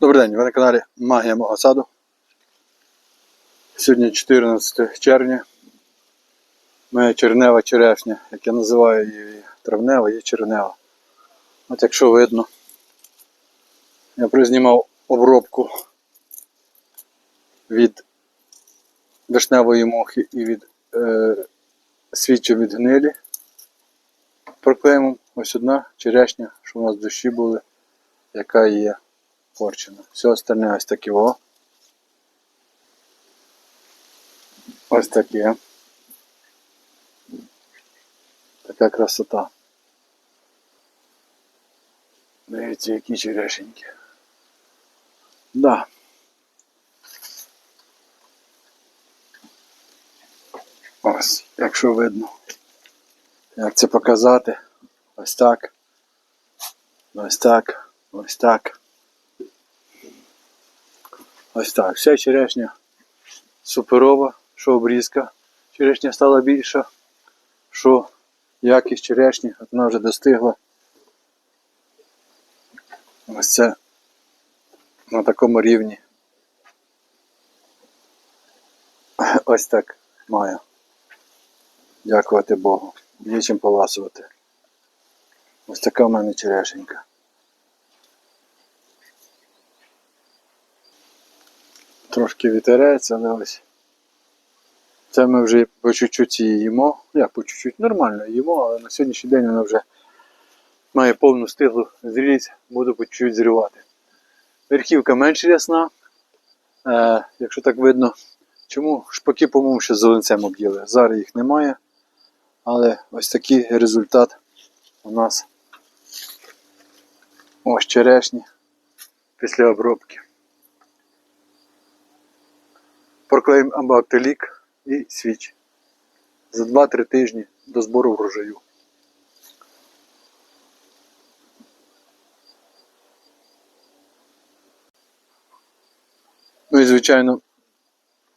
Добрий день, ви на каналі Магія мого саду. Сьогодні 14 червня. Моя чернева черешня, як я називаю її травнева, є чернева. От якщо видно, я признімав обробку від вишневої мохи і від е, свічу від гнилі. Проклеїмо ось одна черешня, що у нас в душі були, яка є порчено. Все остальне ось таке о. Ось таке. Така красота. Дивіться, які черешенькі. Да. Ось, якщо видно. Як це показати? Ось так. Ось так. Ось так. Ось так. Вся черешня суперова, що обрізка. Черешня стала більша, що якість черешні, от вона вже достигла. Ось це на такому рівні. Ось так маю. Дякувати Богу. Є чим поласувати. Ось така в мене черешенька. Трошки вітерець, але ось. Це ми вже по чуть-чуть її їмо. Як по чуть-чуть нормально їмо, але на сьогоднішній день вона вже має повну стиглу зрілість, буду по чуть-чуть зривати. Верхівка менш рясна, е, якщо так видно. Чому шпаки, по-моєму, ще з зеленцем об'їли. Зараз їх немає. Але ось такий результат у нас ось черешні після обробки. Проклеїмо амбактилік і свіч за 2-3 тижні до збору врожаю. Ну і звичайно,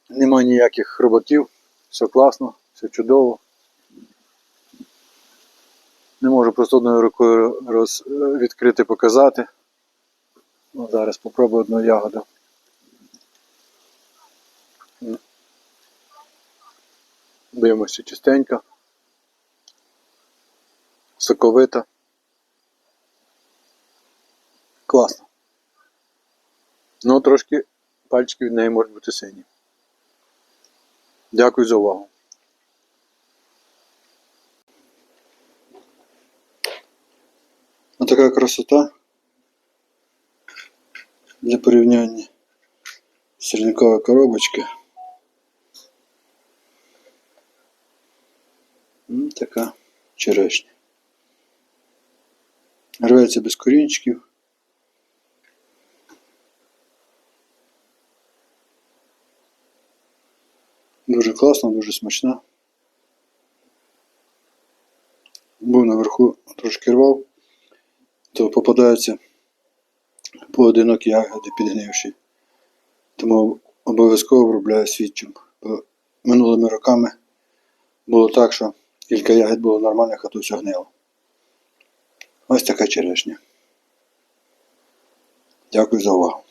немає ніяких хробаків, все класно, все чудово. Не можу просто одною рукою роз, відкрити показати. Ну, зараз попробую одну ягоду. Дивимося чистенько. Соковита. Класно. Ну, трошки пальчики від неї можуть бути сині. Дякую за увагу. Ось така красота для порівняння. Сірникова коробочка. Така черешня. Рветься без корінчиків. Дуже класно, дуже смачна. Був наверху трошки рвав, то попадаються поодинокі ягоди підгнивші. Тому обов'язково обробляю свідчим. Минулими роками було так, що кілька ягід було нормальних, а то все гнило. Ось така черешня. Дякую за увагу.